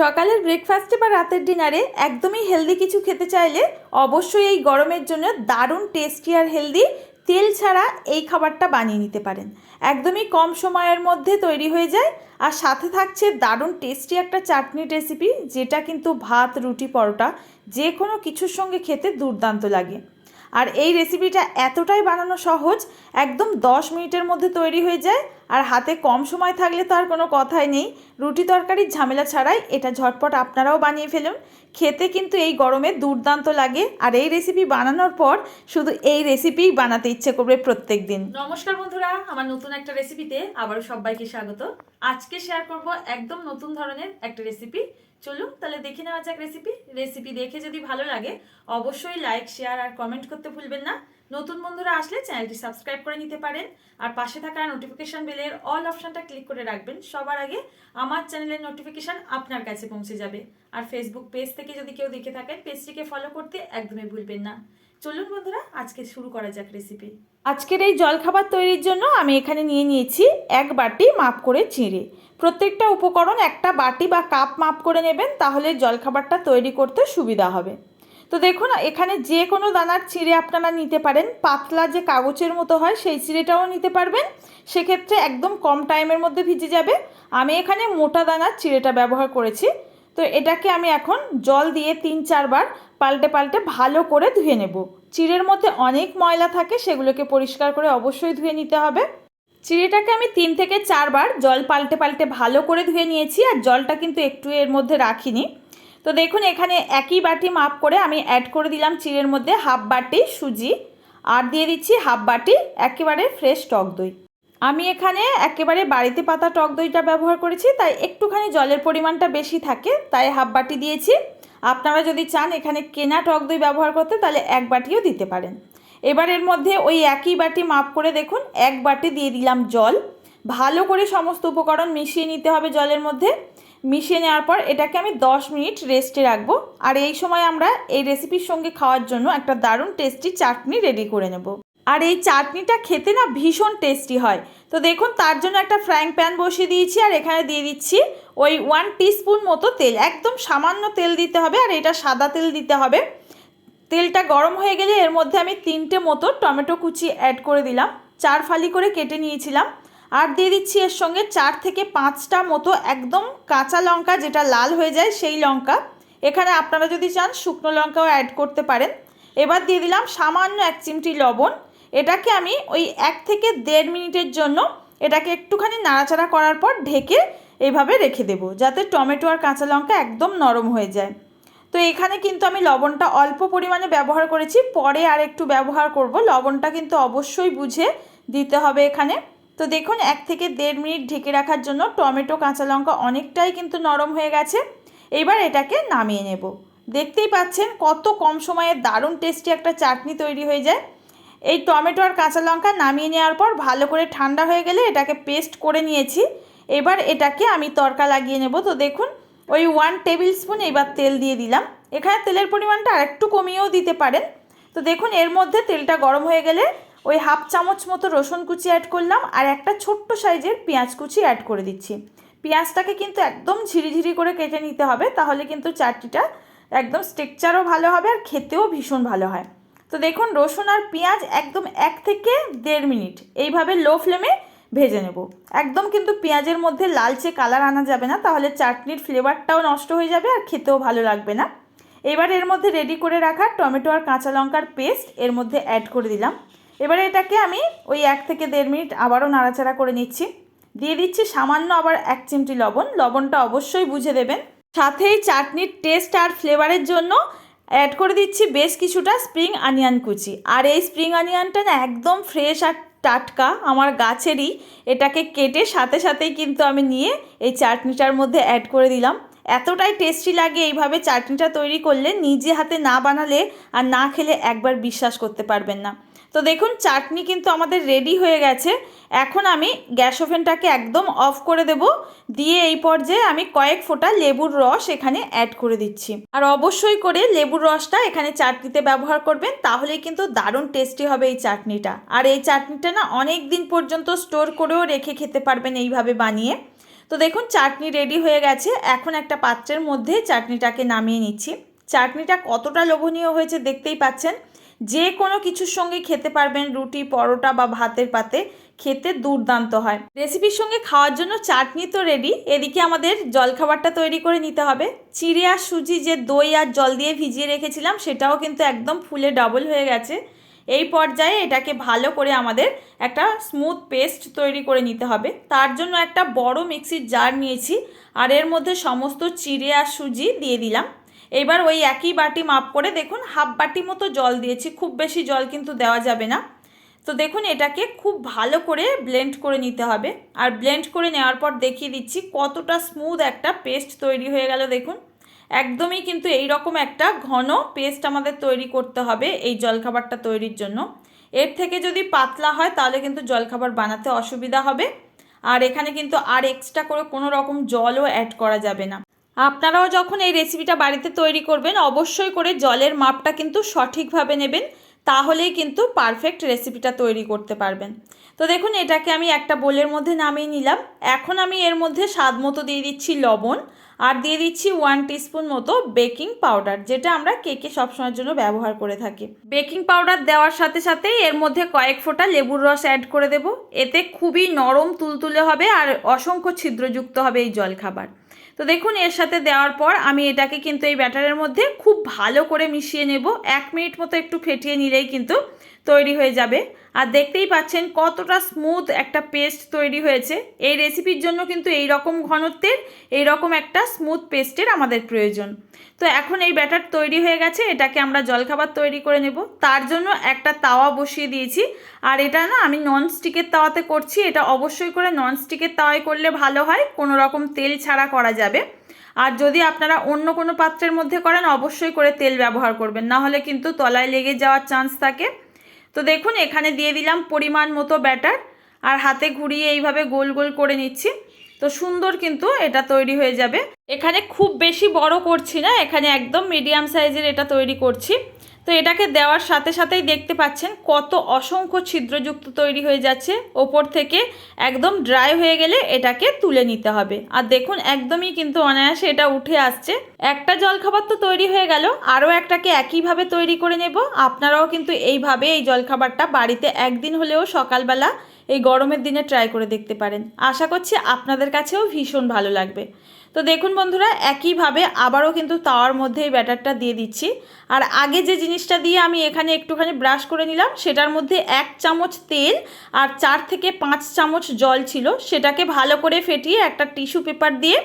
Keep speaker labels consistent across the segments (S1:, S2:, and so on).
S1: সকালের ব্রেকফাস্টে বা রাতের ডিনারে একদমই হেলদি কিছু খেতে চাইলে অবশ্যই এই গরমের জন্য দারুণ টেস্টি আর হেলদি তেল ছাড়া এই খাবারটা বানিয়ে নিতে পারেন। একদমই কম সময়ের মধ্যে তৈরি হয়ে যায় আর সাথে থাকছে দারুণ টেস্টি একটা চাটনি রেসিপি যেটা কিন্তু ভাত, রুটি, পরোটা যে কোনো কিছুর সঙ্গে খেতে দুর্দান্ত লাগে। আর এই রেসিপিটা এতটাই বানানো সহজ, একদম দশ মিনিটের মধ্যে তৈরি হয়ে যায়। আর হাতে কম সময় থাকলে তো আর কোনো কথাই নেই। রুটি তরকারির ঝামেলা ছাড়াই এটা ঝটপট আপনারাও বানিয়ে ফেলুন। খেতে কিন্তু এই গরমে দুর্দান্ত লাগে। আর এই রেসিপি বানানোর পর শুধু এই রেসিপিই বানাতে ইচ্ছে করবে প্রত্যেক দিন
S2: নমস্কার বন্ধুরা, আমার নতুন একটা রেসিপিতে আবারও সবাইকে স্বাগত। আজকে শেয়ার করব একদম নতুন ধরনের একটা রেসিপি চলুন, তাহলে দেখে নেওয়া যাক রেসিপি রেসিপি দেখে যদি ভালো লাগে, অবশ্যই লাইক শেয়ার আর কমেন্ট করতে ভুলবেন না। নতুন বন্ধুরা আসলে চ্যানেলটি সাবস্ক্রাইব করে নিতে পারেন। আর পাশে থাকা নোটিফিকেশান বেলের অল অপশনটা ক্লিক করে রাখবেন। সবার আগে আমার চ্যানেলের নোটিফিকেশন আপনার কাছে পৌঁছে যাবে। আর ফেসবুক পেজ থেকে যদি কেউ দেখে থাকেন পেজটিকে ফলো করতে একদমই ভুলবেন না। চলুন বন্ধুরা, আজকে শুরু করা যাক রেসিপি
S1: আজকের এই জলখাবার তৈরির জন্য আমি এখানে নিয়ে নিয়েছি এক বাটি মাপ করে চিঁড়ে। প্রত্যেকটা উপকরণ একটা বাটি বা কাপ মাপ করে নেবেন, তাহলে জলখাবারটা তৈরি করতে সুবিধা হবে। তো দেখুন, এখানে যে কোনো দানার চিঁড়ে আপনারা নিতে পারেন। পাতলা যে কাগজের মতো হয়, সেই চিঁড়েটাও নিতে পারবেন। সেক্ষেত্রে একদম কম টাইমের মধ্যে ভিজে যাবে। আমি এখানে মোটা দানার চিঁড়েটা ব্যবহার করেছি। তো এটাকে আমি এখন জল দিয়ে তিন চারবার পাল্টে পাল্টে ভালো করে ধুয়ে নেব। চিড়ের মধ্যে অনেক ময়লা থাকে, সেগুলোকে পরিষ্কার করে অবশ্যই ধুয়ে নিতে হবে। চিড়েটাকে আমি তিন থেকে চারবার জল পাল্টে পাল্টে ভালো করে ধুয়ে নিয়েছি, আর জলটা কিন্তু একটু এর মধ্যে রাখিনি। তো দেখুন, এখানে একই বাটি মাপ করে আমি অ্যাড করে দিলাম চিড়ের মধ্যে হাফ বাটি সুজি। আর দিয়ে দিচ্ছি হাফ বাটি একেবারে ফ্রেশ টক দই। আমি এখানে একেবারে বাড়িতে পাতা টক দইটা ব্যবহার করেছি, তাই একটুখানি জলের পরিমাণটা বেশি থাকে, তাই হাফ বাটি দিয়েছি। আপনারা যদি চান এখানে কেনা টক দই ব্যবহার করতে, তাহলে এক বাটিও দিতে পারেন। এবার এর মধ্যে ওই একই বাটি মাপ করে দেখুন, এক বাটি দিয়ে দিলাম জল। ভালো করে সমস্ত উপকরণ মিশিয়ে নিতে হবে জলের মধ্যে। মিশিয়ে নেওয়ার পর এটাকে আমি 10 মিনিট রেস্টে রাখব। আর এই সময় আমরা এই রেসিপির সঙ্গে খাওয়ার জন্য একটা দারুণ টেস্টি চাটনি রেডি করে নেব। আর এই চাটনিটা খেতে না ভীষণ টেস্টি হয়। তো দেখুন, তার জন্য একটা ফ্রাইং প্যান বসিয়ে দিয়েছি আর এখানে দিয়ে দিচ্ছি ওই ওয়ান টিস্পুন মতো তেল। একদম সামান্য তেল দিতে হবে আর এটা সাদা তেল দিতে হবে। তেলটা গরম হয়ে গেলে এর মধ্যে আমি তিনটে মতো টমেটো কুচি অ্যাড করে দিলাম। চার ফালি করে কেটে নিয়েছিলাম। আর দিয়ে দিচ্ছি এর সঙ্গে চার থেকে পাঁচটা মতো একদম কাঁচা লঙ্কা, যেটা লাল হয়ে যায় সেই লঙ্কা। এখানে আপনারা যদি চান শুকনো লঙ্কাও অ্যাড করতে পারেন। এবার দিয়ে দিলাম সামান্য এক চিমটি লবণ। এটাকে আমি ওই এক থেকে দেড় মিনিটের জন্য এটাকে একটুখানি নাড়াচাড়া করার পর ঢেকে এইভাবে রেখে দেবো, যাতে টমেটো আর কাঁচা লঙ্কা একদম নরম হয়ে যায়। তো এখানে কিন্তু আমি লবণটা অল্প পরিমাণে ব্যবহার করেছি। পরে আর একটু ব্যবহার করব। লবণটা কিন্তু অবশ্যই বুঝে দিতে হবে এখানে। তো দেখুন, এক থেকে দেড় মিনিট ঢেকে রাখার জন্য টমেটো, কাঁচা লঙ্কা অনেকটাই কিন্তু নরম হয়ে গেছে। এবার এটাকে নামিয়ে নেব। দেখতেই পাচ্ছেন কত কম সময়ে দারুণ টেস্টি একটা চাটনি তৈরি হয়ে যায়। এই টমেটো আর কাঁচা লঙ্কা নামিয়ে নেওয়ার পর ভালো করে ঠান্ডা হয়ে গেলে এটাকে পেস্ট করে নিয়েছি। এবার এটাকে আমি তরকা লাগিয়ে নেব। তো দেখুন, ওই ওয়ান টেবিল স্পুন এবার তেল দিয়ে দিলাম। এখানে তেলের পরিমাণটা আরেকটু কমিয়েও দিতে পারেন। তো দেখুন, এর মধ্যে তেলটা গরম হয়ে গেলে ওই হাফ চামচ মতো রসুন কুচি অ্যাড করলাম আর একটা ছোট্ট সাইজের পেঁয়াজ কুচি অ্যাড করে দিচ্ছি। পেঁয়াজটাকে কিন্তু একদম ঝিরিঝিরি করে কেটে নিতে হবে, তাহলে কিন্তু চাটনিটা একদম স্ট্রেকচারও ভালো হবে আর খেতেও ভীষণ ভালো হয়। তো দেখুন, রসুন আর পেঁয়াজ একদম এক থেকে দেড় মিনিট এইভাবে লো ফ্লেমে ভেজে নেব। একদম কিন্তু পেঁয়াজের মধ্যে লালচে কালার আনা যাবে না, তাহলে চাটনির ফ্লেভারটাও নষ্ট হয়ে যাবে আর খেতেও ভালো লাগবে না। এবার এর মধ্যে রেডি করে রাখা টমেটো আর কাঁচা লঙ্কার পেস্ট এর মধ্যে অ্যাড করে দিলাম। এবারে এটাকে আমি ওই এক থেকে দেড় মিনিট আবারও নাড়াচাড়া করে নিচ্ছি। দিয়ে দিচ্ছি সামান্য আবার এক চিমটি লবণ। লবণটা অবশ্যই বুঝে দেবেন। সাথেই চাটনির টেস্ট আর ফ্লেভারের জন্য অ্যাড করে দিচ্ছি বেশ কিছুটা স্প্রিং আনিয়ন কুচি। আর এই স্প্রিং আনিয়নটা না একদম ফ্রেশ আর টাটকা আমার গাছেরই। এটাকে কেটে সাথে সাথেই কিন্তু আমি নিয়ে এই চাটনিটার মধ্যে অ্যাড করে দিলাম। এতটাই টেস্টি লাগে এইভাবে চাটনিটা তৈরি করলে, নিজে হাতে না বানালে আর না খেলে একবার বিশ্বাস করতে পারবেন না। তো দেখুন, চাটনি কিন্তু আমাদের রেডি হয়ে গেছে। এখন আমি গ্যাস ওভেনটাকে একদম অফ করে দেব। দিয়ে এই পর্যায়ে আমি কয়েক ফোঁটা লেবুর রস এখানে অ্যাড করে দিচ্ছি। আর অবশ্যই করে লেবুর রসটা এখানে চাটনিতে ব্যবহার করবেন তাহলে কিন্তু দারুণ টেস্টি হবে এই চাটনিটা। আর এই চাটনিটা না অনেক দিন পর্যন্ত স্টোর করেও রেখে খেতে পারবেন এইভাবে বানিয়ে। তো দেখুন, চাটনি রেডি হয়ে গেছে। এখন একটা পাত্রের মধ্যে চাটনিটাকে নামিয়ে নিচ্ছি। চাটনিটা কতটা লোভনীয় হয়েছে দেখতেই পাচ্ছেন। যে কোনো কিছুর সঙ্গে খেতে পারবেন রুটি, পরোটা বা ভাতের পাতে। খেতে দুর্দান্ত হয়। রেসিপির সঙ্গে খাওয়ার জন্য চাটনি তো রেডি এদিকে আমাদের জলখাবারটা তৈরি করে নিতে হবে। চিড়ে আর সুজি যে দই আর জল দিয়ে ভিজিয়ে রেখেছিলাম, সেটাও কিন্তু একদম ফুলে ডবল হয়ে গেছে। এই পর্যায়ে এটাকে ভালো করে আমাদের একটা স্মুথ পেস্ট তৈরি করে নিতে হবে। তার জন্য একটা বড় মিক্সির জার নিয়েছি। আর এর মধ্যে সমস্ত চিড়ে আর সুজি দিয়ে দিলাম। এবার ওই একই বাটি মাপ করে দেখুন, হাফ বাটি মতো জল দিয়েছি, খুব বেশি জল কিন্তু দেওয়া যাবে না। তো দেখুন, এটাকে খুব ভালো করে ব্লেন্ড করে নিতে হবে। আর ব্লেন্ড করে নেওয়ার পর দেখিয়ে দিচ্ছি কতটা স্মুথ একটা পেস্ট তৈরি হয়ে গেল, দেখুন। একদমই কিন্তু এই রকম একটা ঘন পেস্ট আমাদের তৈরি করতে হবে এই জলখাবারটা তৈরির জন্য। এর থেকে যদি পাতলা হয়, তাহলে কিন্তু জলখাবার বানাতে অসুবিধা হবে। আর এখানে কিন্তু আর এক্সট্রা করে কোনো রকম জলও অ্যাড করা যাবে না। আপনারাও যখন এই রেসিপিটা বাড়িতে তৈরি করবেন, অবশ্যই করে জলের মাপটা কিন্তু সঠিকভাবে নেবেন, তাহলেই কিন্তু পারফেক্ট রেসিপিটা তৈরি করতে পারবেন। তো দেখুন, এটাকে আমি একটা বোলের মধ্যে নামিয়ে নিলাম। এখন আমি এর মধ্যে স্বাদ মতো দিয়ে দিচ্ছি লবণ, আর দিয়ে দিচ্ছি ওয়ান টিস্পুন মতো বেকিং পাউডার যেটা আমরা কেকে সবসময়ের জন্য ব্যবহার করে থাকি। বেকিং পাউডার দেওয়ার সাথে সাথেই এর মধ্যে কয়েক ফোঁটা লেবুর রস অ্যাড করে দেব। এতে খুবই নরম, তুলতুলে হবে, আর অসংখ্য ছিদ্রযুক্ত হবে এই জলখাবার। তো দেখুন, এর সাথে দেওয়ার পর আমি এটাকে কিন্তু এই ব্যাটারের মধ্যে খুব ভালো করে মিশিয়ে নেব। এক মিনিট মতো একটু ফেটিয়ে নিলেই কিন্তু তৈরি হয়ে যাবে। আর দেখতেই পাচ্ছেন কতটা স্মুথ একটা পেস্ট তৈরি হয়েছে। এই রেসিপির জন্য কিন্তু এই রকম ঘনত্বের এই রকম একটা স্মুথ পেস্টের আমাদের প্রয়োজন। তো এখন এই ব্যাটার তৈরি হয়ে গেছে, এটাকে আমরা জলখাবার তৈরি করে নেব। তার জন্য একটা তাওয়া বসিয়ে দিয়েছি। আর এটা না আমি নন স্টিকের তাওয়াতে করছি, এটা অবশ্যই করে নন স্টিকের তাওয়ায় করলে ভালো হয়, কোনো রকম তেল ছাড়া করা যাবে। আর যদি আপনারা অন্য কোনো পাত্রের মধ্যে করেন, অবশ্যই করে তেল ব্যবহার করবেন। না হলে কিন্তু তলায় লেগে যাওয়ার চান্স থাকে। তো দেখুন, এখানে দিয়ে দিলাম পরিমাণ মতো ব্যাটার আর হাতে ঘুরিয়ে এইভাবে গোল গোল করে নিচ্ছি। তো সুন্দর কিন্তু এটা তৈরি হয়ে যাবে। এখানে খুব বেশি বড় করছি না, এখানে একদম মিডিয়াম সাইজের এটা তৈরি করছি। তো এটাকে দেওয়ার সাথে সাথেই দেখতে পাচ্ছেন কত অসংখ্য ছিদ্রযুক্ত তৈরি হয়ে যাচ্ছে। ওপর থেকে একদম ড্রাই হয়ে গেলে এটাকে তুলে নিতে হবে। আর দেখুন, একদমই কিন্তু অনায়াসে এটা উঠে আসছে। একটা জলখাবার তো তৈরি হয়ে গেল। আরও একটাকে একইভাবে তৈরি করে নেব। আপনারাও কিন্তু এইভাবে এই জলখাবারটা বাড়িতে একদিন হলেও সকালবেলা এই গরমের দিনে ট্রাই করে দেখতে পারেন। আশা করছি আপনাদের কাছেও ভীষণ ভালো লাগবে। তো দেখুন বন্ধুরা, একইভাবে আবারও কিন্তু তাওয়ার মধ্যে এই ব্যাটারটা দিয়ে দিচ্ছি। আর আগে যে জিনিসটা দিয়ে আমি এখানে একটুখানি ব্রাশ করে নিলাম, সেটার মধ্যে এক চামচ তেল আর চার থেকে পাঁচ চামচ জল ছিল, সেটাকে ভালো করে ফেটিয়ে একটা টিস্যু পেপার দিয়ে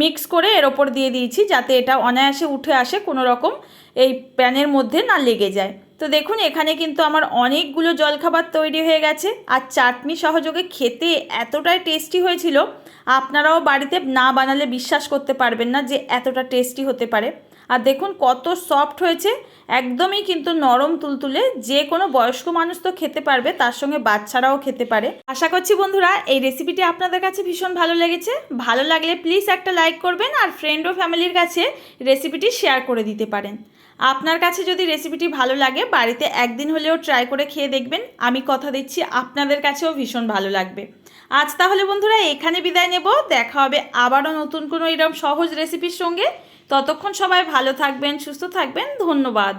S1: মিক্স করে এর ওপর দিয়ে দিয়েছি, যাতে এটা অনায়াসে উঠে আসে, কোনো রকম এই প্যানের মধ্যে না লেগে যায়। তো দেখুন, এখানে কিন্তু আমার অনেকগুলো জলখাবার তৈরি হয়ে গেছে। আর চাটনি সহযোগে খেতে এতটাই টেস্টি হয়েছিল, আপনারাও বাড়িতে না বানালে বিশ্বাস করতে পারবেন না যে এতটা টেস্টি হতে পারে। আর দেখুন, কত সফট হয়েছে, একদমই কিন্তু নরম তুলতুলে। যে কোনো বয়স্ক মানুষ তো খেতে পারবে, তার সঙ্গে বাচ্চারাও খেতে পারে। আশা করছি বন্ধুরা, এই রেসিপিটি আপনাদের কাছে ভীষণ ভালো লেগেছে। ভালো লাগলে প্লিজ একটা লাইক করবেন, আর ফ্রেন্ড ও ফ্যামিলির কাছে রেসিপিটি শেয়ার করে দিতে পারেন। আপনার কাছে যদি রেসিপিটি ভালো লাগে, বাড়িতে একদিন হলেও ট্রাই করে খেয়ে দেখবেন। আমি কথা দিচ্ছি, আপনাদের কাছেও ভীষণ ভালো লাগবে। আজ তাহলে বন্ধুরা, এখানে বিদায় নেব। দেখা হবে আবারও নতুন কোনো এরকম সহজ রেসিপির সঙ্গে। ততক্ষণ সবাই ভালো থাকবেন, সুস্থ থাকবেন। ধন্যবাদ।